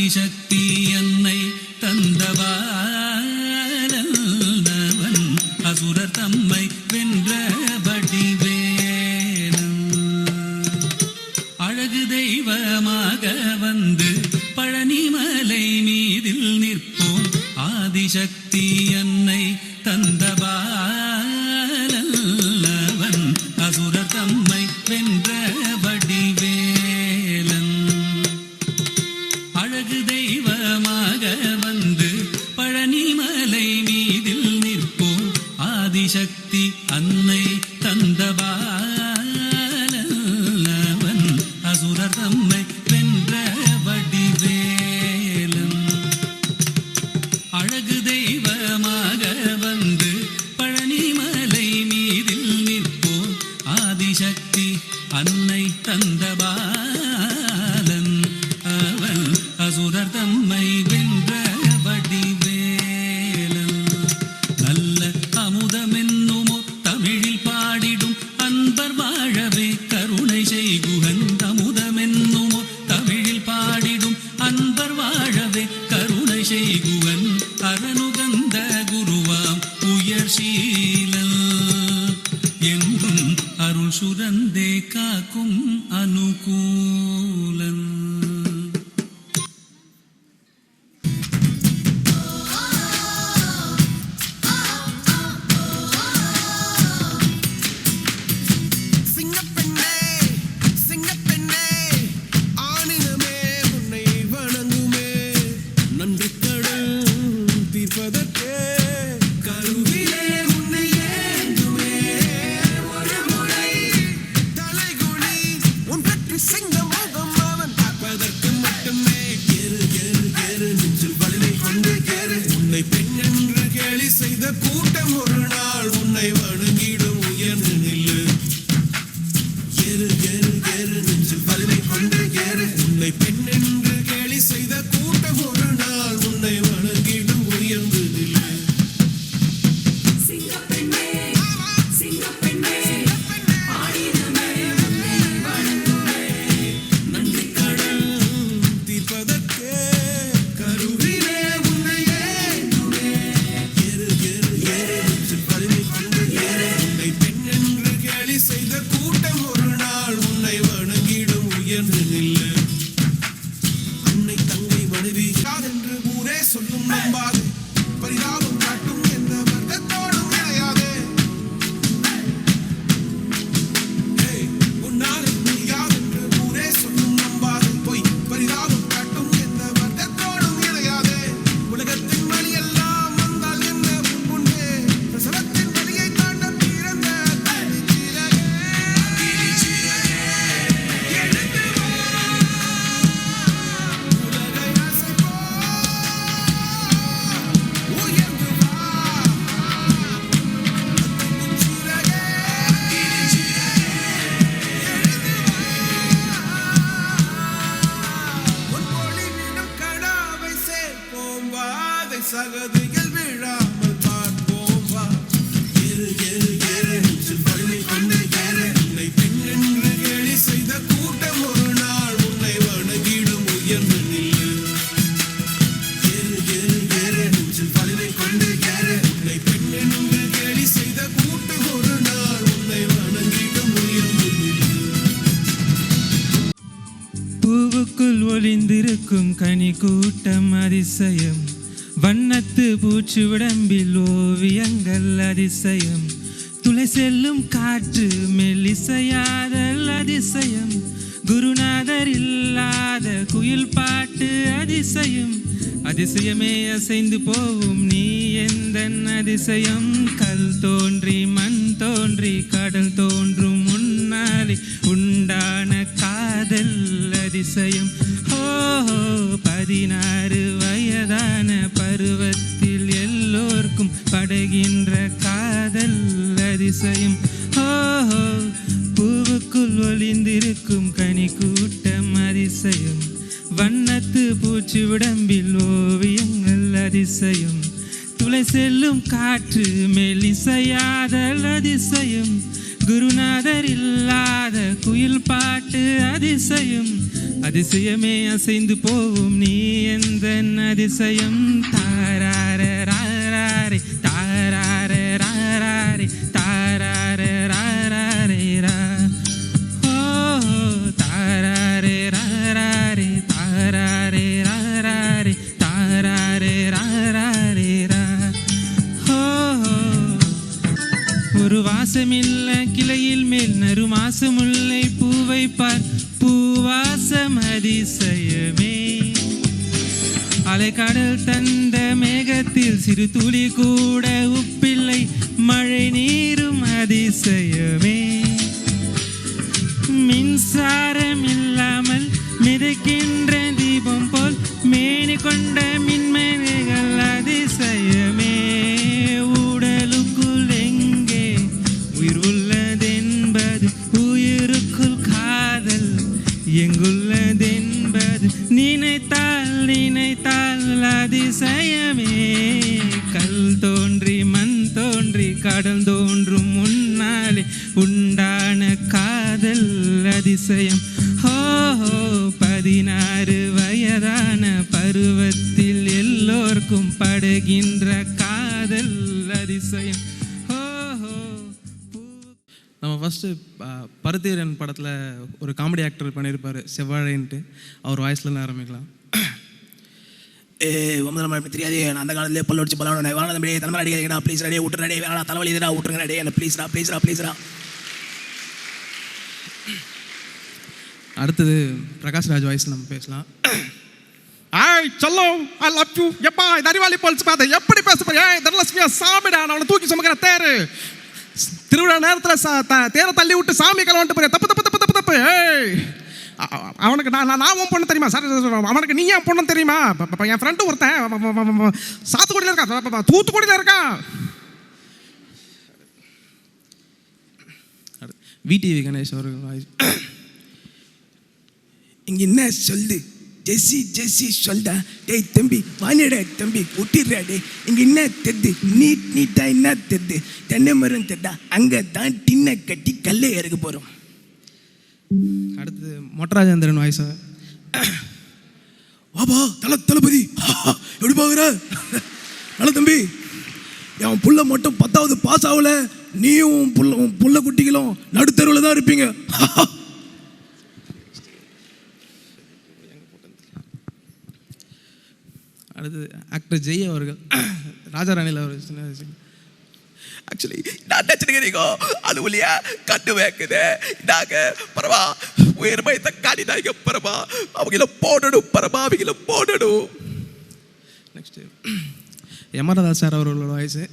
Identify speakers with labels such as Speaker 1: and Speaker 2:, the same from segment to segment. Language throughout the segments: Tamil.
Speaker 1: ஆதிசக்தி
Speaker 2: என்னை தந்தவா? said, பெண்ணென்று
Speaker 3: nobody. இருக்கும் கனி கூட்டம் அதிசயம். வண்ணத்து பூச்சி உடம்பில் ஓவியங்கள் அதிசயம். துளை செல்லும் காற்று மெல்லிசையாதல் அதிசயம். குருநாதர் இல்லாத குயில் பாட்டு அதிசயம். அதிசயமே அசைந்து போவும் நீ எந்த அதிசயம்? கல் தோன்றி மண் தோன்றி கடல் தோன்றும் முன்னாலே உண்டான காதல் அதிசயம். பதினாறு வயதான பருவத்தில் எல்லோருக்கும் படுகின்ற காதல் அதிசயம். ஓஹோ பூவுக்குள் ஒளிந்திருக்கும் கனி கூட்டம் அதிசயம். வண்ணத்து பூச்சி உடம்பில் ஓவியங்கள் அதிசயம். துளை செல்லும் காற்று மெலிசையாதல் அதிசயம். குருநாதர் இல்லாத குயில் பாட்டு அதிசயம். அதிசயமே அசைந்து போகும் நீ எந்த அதிசயம் தான் கடல் தந்த மேகத்தில் சிறு துளி கூட உப்பில்லை. மழை நீரும் அதிசயமே. முன்னாலே உண்டான காதல் அதிசயம். ஹோ பதினாறு வயதான பருவத்தில் எல்லோருக்கும் படுகின்ற காதல் அதிசயம். ஹோ ஹோ
Speaker 4: நம்ம ஃபஸ்ட்டு பருத்தீரன் படத்தில் ஒரு காமெடி ஆக்டர் பண்ணியிருப்பார் செவ்வாழைன்ட்டு. அவர் வாய்ஸ்லேருந்து ஆரம்பிக்கலாம்.
Speaker 5: ஒன்பது நம்ம தெரியாது. நான் அந்த காலத்திலே பல்ல அடிச்சு பல்லாட வேணாம் தம்பி தலைமை அடிக்கிறா ப்ளீஸ் ரெடியே விட்டு ரெடி வேணா தலைவலி இதுடா விட்டுருங்க ரெடியே என்ன ப்ளீஸ்ரா ப்ளீஸ்ரா ப்ளீஸ்ரா
Speaker 4: அடுத்தது பிரகாஷ்ராஜ் வாய்ஸ் நம்ம பேசலாம்.
Speaker 6: ஆய் சொல்லோ ஐ லவ் யூ எப்பா இந்த அறிவாளி போலிச்சு பார்த்த எப்படி பேச போறியா தனலட்சுமியா சாமிடா நான் அவனை தூக்கி சுமக்கிற தேரு. திருவிழா நேரத்தில் தேரை தள்ளி விட்டு சாமி கலவன்ட்டு போறியா? தப்பு தப்பு தப்பு தப்பு தப்பு. ஏய். அவனுக்கு நான் நான் உன் பொண்ணு தெரியுமா? சார் அவனுக்கு நீ ஏன் பொண்ணு தெரியுமா? என் ஃப்ரெண்டு ஒருத்தன் சாத்துக்குடியில் இருக்கான். தூத்துக்குடியில் இருக்கான்.
Speaker 4: விடிவி கணேஷ் அவர்கள் இங்கே
Speaker 5: இங்க என்ன சொல்லு? ஜெஸ்ஸி ஜெஸ்ஸி சொல்டா. டேய் தம்பி வாணிடா தம்பி விட்டிடுறா டேய். இங்கே என்ன தெத்து நீட் நீட்டா என்ன தெத்து தென்னை மரம் தெத்தா அங்கே தான் டின்னை கட்டி கல்லை இறக்க போகிறோம்
Speaker 4: அடுத்தது மொட்டராஜேந்திரன் வாய்ஸா.
Speaker 5: வாபா தல தளபதி. எப்படி பாக்குற நல்ல தம்பி என் புள்ள மட்டும் பத்தாவது பாஸ் ஆகல. நீயும் உன் புள்ள உன் புள்ள குட்டிகளும் நடுத்தருவில் தான் இருப்பீங்க.
Speaker 4: அடுத்தது ஆக்டர் ஜெய் அவர்கள் ராஜா ராணியில் அவர் சின்ன வயசு
Speaker 5: ஆக்சுவலி நான் நினச்சிருக்கிறீங்க அது ஒளியா கட்டு வைக்குது. நாங்க பரவா உயர்மை தக்காளி நாய்க்கு பரவா அவங்கள போடணும் பரவா அவங்கள போடணும்.
Speaker 4: நெக்ஸ்ட்டு யமரதாஸ் சார் அவர்களோட வாய்ஸு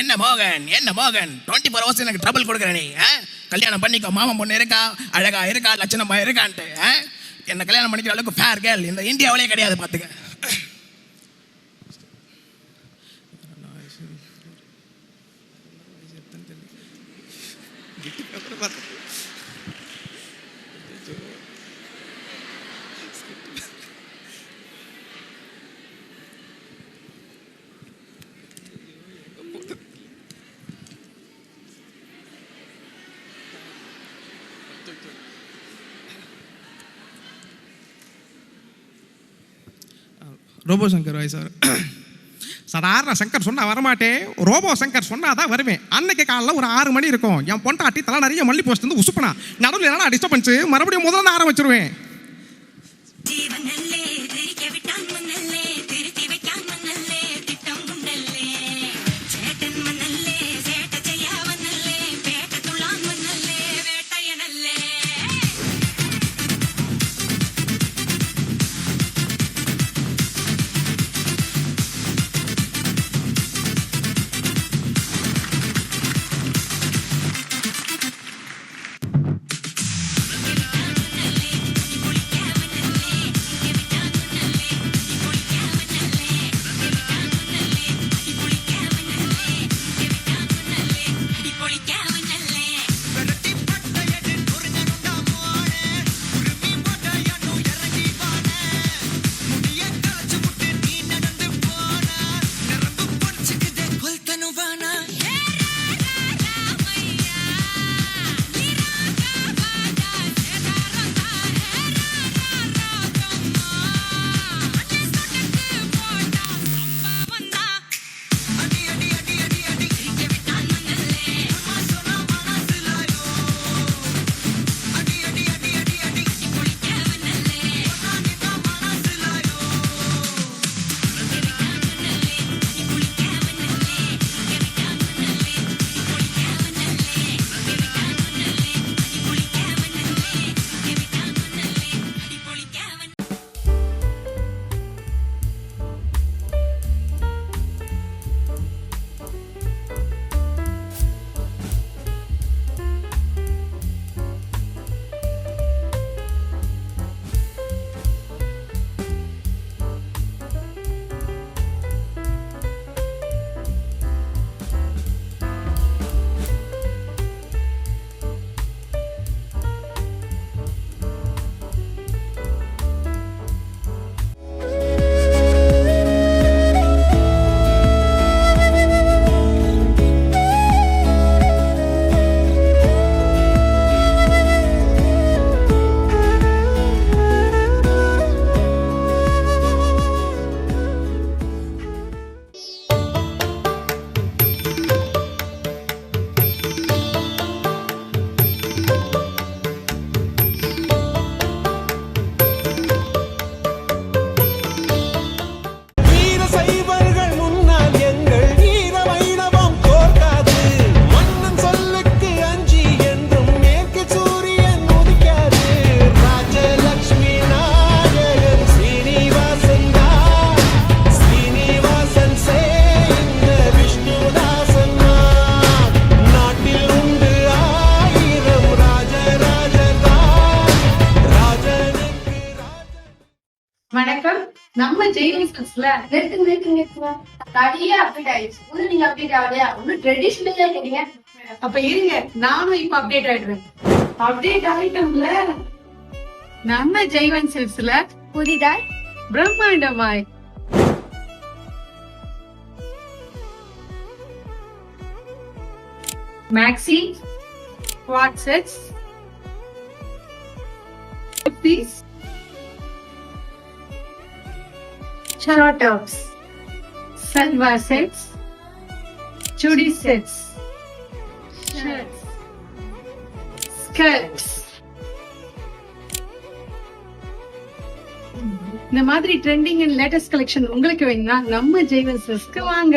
Speaker 5: என்ன மோகன் என்ன மோகன்? டுவெண்ட்டி ஃபோர் ஹவர்ஸ் எனக்கு ட்ரபிள் கொடுக்குற நீ? கல்யாணம் பண்ணிக்கோ மாமன் பொண்ணு இருக்கா? அழகா இருக்கா? லட்சணமா இருக்கான்ட்டு? என்ன கல்யாணம் பண்ணிக்கிற அளவுக்கு ஃபேர் கேர்ள் இந்த இந்தியாவிலே கிடையாது பார்த்துக்க
Speaker 4: なんじゃ
Speaker 6: ね結局分からなかった大丈夫ロボさんから愛さ சாதாரண சங்கர் சொன்னால் வரமாட்டேன். ரோபோ சங்கர் சொன்னால் தான் வருவேன். அன்னைக்கு காலைல ஒரு ஆறு மணி இருக்கும். என் பொண்டாட்டி தலை நிறைய மல்லி போஸ்ட் வந்து உசுப்பனா. நடுவில் என்னடா டிஸ்டர்பன்ஸு மறுபடியும் முதல்ல ஆரம்பிச்சிருவேன்.
Speaker 7: நம்ம ஜெயிலிஸ்ல
Speaker 8: நிறுத்து நிறுத்து நிறுத்துங்க. நிறைய அப்டேட் ஆயிடுச்சு. ஒண்ணு நீங்க அப்டேட் ஆகலையா? ஒண்ணு ட்ரெடிஷ்னலா இருக்கீங்க
Speaker 7: அப்ப இருங்க நானும் இப்ப அப்டேட் ஆயிடுவேன். அப்டேட் ஆயிட்டோம்ல. நம்ம ஜெய்வன் சில்ஸ்ல
Speaker 8: புதிதாய்
Speaker 7: பிரம்மாண்டமாய். Maxi WhatsApp piece short tops salwar sets chudi sets shirts skirts இந்த மாதிரி ட்ரெண்டிங் அண்ட் லேட்டஸ்ட் கலெக்ஷன் உங்களுக்கு வேணும்னா நம்ம ஜெய்வன்சஸ்க்கு வாங்க.